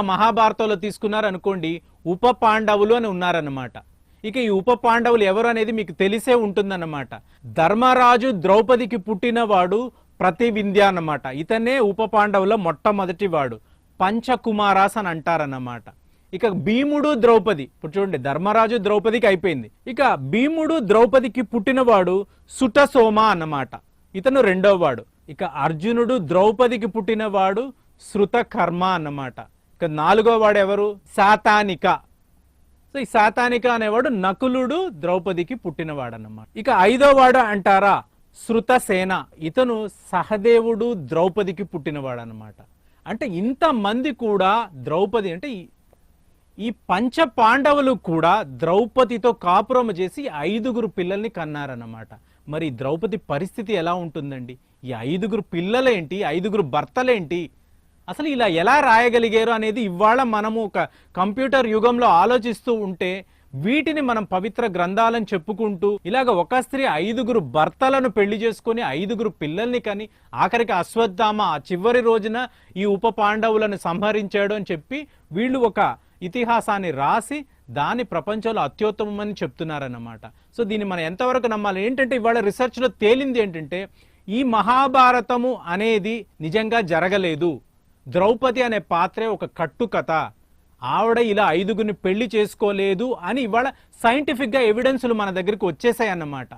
మహాభారతంలో తీసుకున్నారనుకోండి ఉప పాండవులు అని ఉన్నారన్నమాట. ఇక ఈ ఉప పాండవులు ఎవరు అనేది మీకు తెలిసే ఉంటుందన్నమాట. ధర్మరాజు ద్రౌపదికి పుట్టినవాడు ప్రతివింధ్య అన్నమాట. ఇతనే ఉప పాండవుల మొట్టమొదటివాడు. పంచకుమారాస్ అని అంటారన్నమాట. ఇక భీముడు ద్రౌపది. ఇప్పుడు చూడండి ధర్మరాజు ద్రౌపదికి అయిపోయింది. ఇక భీముడు ద్రౌపదికి పుట్టినవాడు సుటసోమ అన్నమాట. ఇతను రెండో వాడు ఇక అర్జునుడు ద్రౌపదికి పుట్టినవాడు శృతకర్మ అన్నమాట. ఇక నాలుగో వాడు ఎవరు? శాతానిక సో ఈ శాతానిక అనేవాడు నకులుడు ద్రౌపదికి పుట్టినవాడు ఇక ఐదో వాడు అంటారా? శృతసేన. ఇతను సహదేవుడు ద్రౌపదికి పుట్టినవాడు అన్నమాట అంటే ఇంతమంది కూడా ద్రౌపది అంటే ఈ- పంచ పాండవులు కూడా ద్రౌపదితో కాపురం చేసి ఐదుగురు పిల్లల్ని కన్నారన్నమాట. మరి ద్రౌపది పరిస్థితి ఎలా ఉంటుందండి? ఈ ఐదుగురు పిల్లలేంటి? ఐదుగురు భర్తలేంటి? అసలు ఇలా ఎలా రాయగలిగారు అనేది ఇవాళ మనము ఒక కంప్యూటర్ యుగంలో ఆలోచిస్తూ ఉంటే వీటిని మనం పవిత్ర గ్రంథాలని చెప్పుకుంటూ ఇలాగ ఒక స్త్రీ ఐదుగురు భర్తలను పెళ్ళి చేసుకొని ఐదుగురు పిల్లల్ని కని ఆఖరికి అశ్వత్థామ ఆ చివరి రోజున ఈ ఉప పాండవులను సంహరించాడు అని చెప్పి వీళ్ళు ఒక ఇతిహాసాన్ని రాసి దాని ప్రపంచంలో అత్యుత్తమమని చెప్తున్నారన్నమాట. సో దీన్ని మనం ఎంతవరకు నమ్మాలి? ఏంటంటే ఇవాళ రీసెర్చ్లో తేలింది ఏంటంటే ఈ మహాభారతము అనేది నిజంగా జరగలేదు. ద్రౌపది అనే పాత్రే ఒక కట్టుకథ. ఆవిడ ఇలా ఐదుగురిని పెళ్ళి చేసుకోలేదు అని ఇవాళ సైంటిఫిక్గా ఎవిడెన్సులు మన దగ్గరికి వచ్చేసాయి అన్నమాట